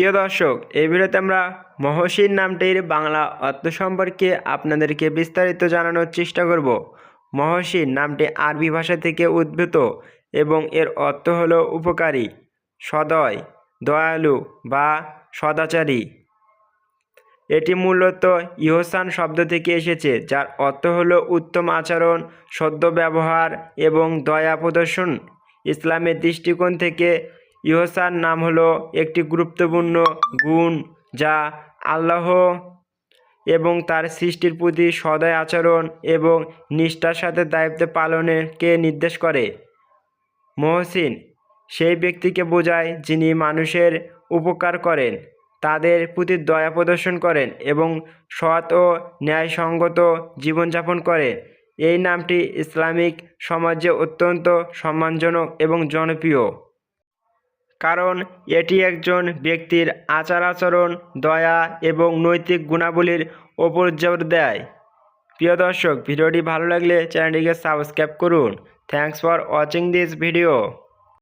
প্রিয় দর্শক, এই ভিডিওতে আমরা মহসিন নামটির বাংলা অর্থ সম্পর্কে আপনাদেরকে বিস্তারিত জানানোর চেষ্টা করব। মহসিন নামটি আরবি ভাষা থেকে উদ্ভূত এবং এর অর্থ হলো উপকারী, সদয়, দয়ালু বা সদাচারী। এটি মূলত ইহসান শব্দ থেকে এসেছে, যার অর্থ হলো উত্তম আচরণ, সদ্য ব্যবহার এবং দয়া প্রদর্শন। ইসলামের দৃষ্টিকোণ থেকে ইহসান নাম হলো একটি গুরুত্বপূর্ণ গুণ যা আল্লাহ এবং তার সৃষ্টির প্রতি সদয় আচরণ এবং নিষ্ঠার সাথে দায়িত্ব পালনেরকে নির্দেশ করে? মহসিন, সেই ব্যক্তিকে বোঝায় যিনি মানুষের উপকার করেন, তাদের প্রতি দয়া প্রদর্শন করেন এবং সৎ ও ন্যায়সঙ্গত জীবনযাপন করেন। এই নামটি ইসলামিক সমাজে অত্যন্ত সম্মানজনক এবং জনপ্রিয়। কারণ এটি একজন ব্যক্তির আচার আচরণ দয়া এবং নৈতিক গুণাবলীর ওপর জোর দেয়। প্রিয় দর্শক, ভিডিওটি ভালো লাগলে চ্যানেলটিকে সাবস্ক্রাইব করুন। Thanks for watching this video